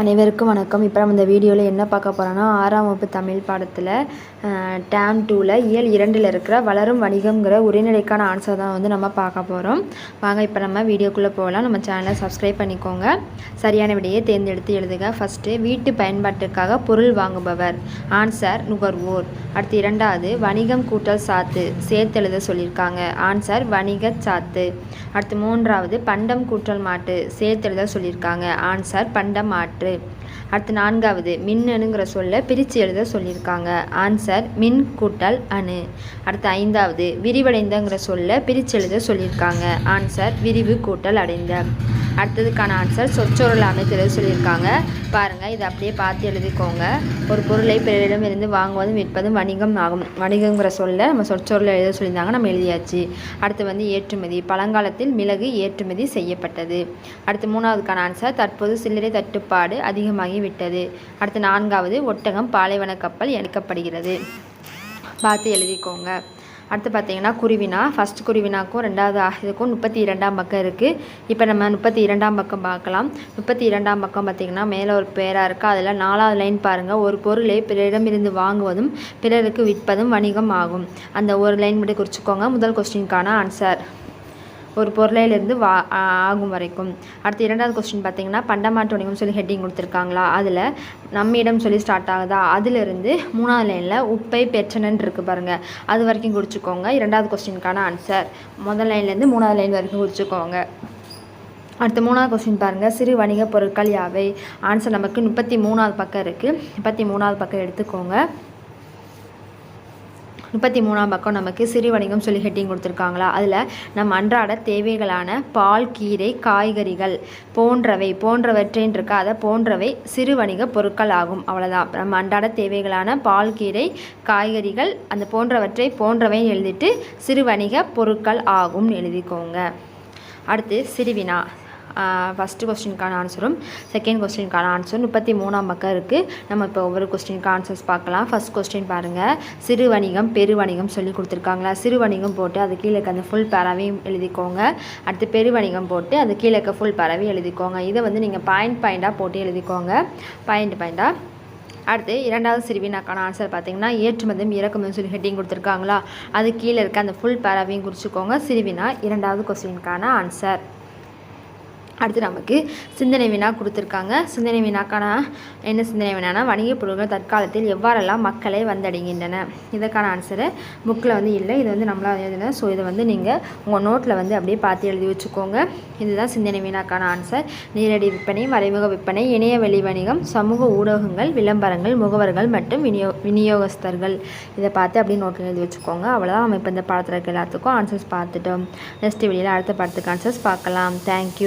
அனைவருக்கும் வணக்கம். இப்போ நம்ம இந்த வீடியோவில் என்ன பார்க்க போகிறோன்னா ஆறாம் வகுப்பு தமிழ் பாடத்தில் டேம் டூவில் இயல் இரண்டில் இருக்கிற வளரும் வணிகங்கிற உரைநடைக்கான ஆன்சர் தான் வந்து நம்ம பார்க்க போகிறோம் வாங்க இப்போ நம்ம வீடியோக்குள்ளே போகலாம். நம்ம சேனலை சப்ஸ்கிரைப் பண்ணிக்கோங்க. சரியான விடையை தேர்ந்தெடுத்து எழுதுக. ஃபஸ்ட்டு வீட்டு பயன்பாட்டுக்காக பொருள் வாங்குபவர். ஆன்சர் நுகர்வோர். அடுத்து இரண்டாவது வணிகம் கூட்டல் சாத்து. சேர்த்து எழுத சொல்லியிருக்காங்க ஆன்சர் வணிக சாத்து. அடுத்து மூன்றாவது பண்டம் கூட்டல் மாட்டு. சேர்த்து எழுத சொல்லியிருக்காங்க ஆன்சர் பண்டம் மாட்டு. மாற்று அடுத்து நான்காவது மின்னணுங்கிற சொல்ல பிரித்து எழுத சொல்லியிருக்காங்க. ஆன்சர் மின் கூட்டல் அணு. அடுத்து ஐந்தாவது விரிவடைந்தங்கிற சொல்ல பிரித்து எழுத சொல்லியிருக்காங்க. ஆன்சர் விரிவு கூட்டல் அடைந்த அடுத்ததுக்கான ஆன்சர் சொற்றொருள் அமைத்து சொல்லியிருக்காங்க. பாருங்கள் இதை அப்படியே பார்த்து எழுதிக்கோங்க. ஒரு பொருளை பிறரிடம் இருந்து வாங்குவதும் விற்பதும் வணிகம் ஆகும். வணிகங்கிற சொல்ல நம்ம சொற்றொருள் எழுத சொல்லியிருந்தாங்க நம்ம எழுதியாச்சு. அடுத்து வந்து ஏற்றுமதி. பழங்காலத்தில் மிளகு ஏற்றுமதி செய்யப்பட்டது. அடுத்து மூணாவதுக்கான ஆன்சர் தற்போது சில்லறை தட்டுப்பாடு அதிகமாகி விட்டது அடுத்து நான்காவது ஒட்டகம் பாலைவன கப்பல் எடுக்கப்படுகிறது பார்த்து எழுதிக்கோங்க. அடுத்து பார்த்தீங்கன்னா குருவினா ஃபஸ்ட் குருவினாக்கும் ரெண்டாவது இதுக்கும் முப்பத்தி இரண்டாம் பக்கம் இருக்குது இப்போ நம்ம முப்பத்தி இரண்டாம் பக்கம் பார்க்கலாம். முப்பத்தி இரண்டாம் பக்கம் பார்த்திங்கன்னா மேலே ஒரு பேராக இருக்குது அதில் நாலாவது லைன் பாருங்கள் ஒரு பொருளை பிறரிடமிருந்து வாங்குவதும் பிறருக்கு விற்பதும் வணிகம் ஆகும். அந்த ஒரு லைன் மட்டும் குறிச்சிக்கோங்க. முதல் கொஸ்டினுக்கான ஆன்சர் ஒரு பொருளையிலிருந்து வா ஆகும் வரைக்கும். அடுத்து இரண்டாவது கொஸ்டின் பார்த்தீங்கன்னா பண்டமாட்டு வணிகம் சொல்லி ஹெட்டிங் கொடுத்துருக்காங்களா? அதில் நம்மிடம் சொல்லி ஸ்டார்ட் ஆகுதா? அதிலிருந்து மூணாவது லைனில் உப்பை பெற்றனன் இருக்குது பாருங்கள் அது வரைக்கும் குறிச்சிக்கோங்க இரண்டாவது கொஸ்டினுக்கான ஆன்சர் முதல் லைன்லேருந்து மூணாவது லைன் வரைக்கும் குறிச்சிக்கோங்க அடுத்து மூணாவது கொஸ்டின் பாருங்கள் சிறு வணிக பொருட்கள் யாவை? ஆன்சர் நமக்கு முப்பத்தி மூணாவது பக்கம் இருக்குது முப்பத்தி மூணாவது பக்கம் எடுத்துக்கோங்க. முப்பத்தி மூணாம் பக்கம் நமக்கு சிறு வணிகம் சொல்லி ஹெட்டிங் கொடுத்துருக்காங்களா? அதில் நம்ம அன்றாட தேவைகளான பால் கீரை காய்கறிகள் போன்றவை போன்றவற்றின் இருக்கா அதை போன்றவை சிறு வணிக பொருட்கள் ஆகும். அவ்வளோதான் நம்ம அன்றாட தேவைகளான பால் கீரை காய்கறிகள் அந்த போன்றவற்றை போன்றவை எழுதிட்டு சிறு வணிக பொருட்கள் ஆகும் எழுதிக்கோங்க. அடுத்து சிறுவினா. ஃபஸ்ட்டு கொஸ்டினுக்கான ஆன்சரும் செகண்ட் கொஸ்டினுக்கான ஆன்சரும் முப்பத்தி மூணாம் பக்கம் இருக்குது நம்ம இப்போ ஒவ்வொரு கொஸ்டினுக்கு ஆன்சர்ஸ் பார்க்கலாம். ஃபஸ்ட் கொஸ்டின் பாருங்கள் சிறு வணிகம் பெரு வணிகம் சொல்லி கொடுத்துருக்காங்களா? சிறு வணிகம் போட்டு அது கீழே அந்த ஃபுல் பேராவையும் எழுதிக்கோங்க. அடுத்து பெரு வணிகம் போட்டு அது கீழே இருக்க ஃபுல் பேராவையும் எழுதிக்கோங்க. இதை வந்து நீங்கள் பாயிண்ட் பாயிண்ட்டாக போட்டு எழுதிக்கோங்க. பாயிண்ட் பாயிண்ட்டாக அடுத்து இரண்டாவது சிறுவினாக்கான ஆன்சர் பார்த்தீங்கன்னா ஏற்றுமதியும் இறக்குமதியும் சொல்லி ஹெட்டிங் கொடுத்துருக்காங்களா? அது கீழே இருக்க அந்த ஃபுல் பேராவையும் குறிச்சிக்கோங்க. சிறுவினா இரண்டாவது கொஸ்டினுக்கான ஆன்சர் அடுத்து நமக்கு சிந்தனை வினா கொடுத்துருக்காங்க. சிந்தனை வினாக்கான என்ன சிந்தனை வினானா வணிக பொருட்கள் தற்காலத்தில் எவ்வாறெல்லாம் மக்களை வந்தடைகின்றன? இதற்கான ஆன்சரு புக்கில் வந்து இல்லை. இது வந்து நம்மளால் எழுதுன. ஸோ இதை வந்து நீங்கள் உங்கள் நோட்டில் வந்து அப்படியே பார்த்து எழுதி வச்சுக்கோங்க. இதுதான் சிந்தனை வினாக்கான ஆன்சர் நேரடி விற்பனை மறைமுக விற்பனை இணைய வெளி வணிகம் சமூக ஊடகங்கள் விளம்பரங்கள் முகவர்கள் மற்றும் விநியோ விநியோகஸ்தர்கள். இதை பார்த்து அப்படியே நோட்டில் எழுதி வச்சுக்கோங்க. அவ்வளோதான் நம்ம இப்போ இந்த பாடத்தில் இருக்க எல்லாத்துக்கும் ஆன்சர்ஸ் பார்த்துட்டோம். நெக்ஸ்ட் வீடியோவில் அடுத்த படத்துக்கு ஆன்சர்ஸ் பார்க்கலாம். தேங்க்யூ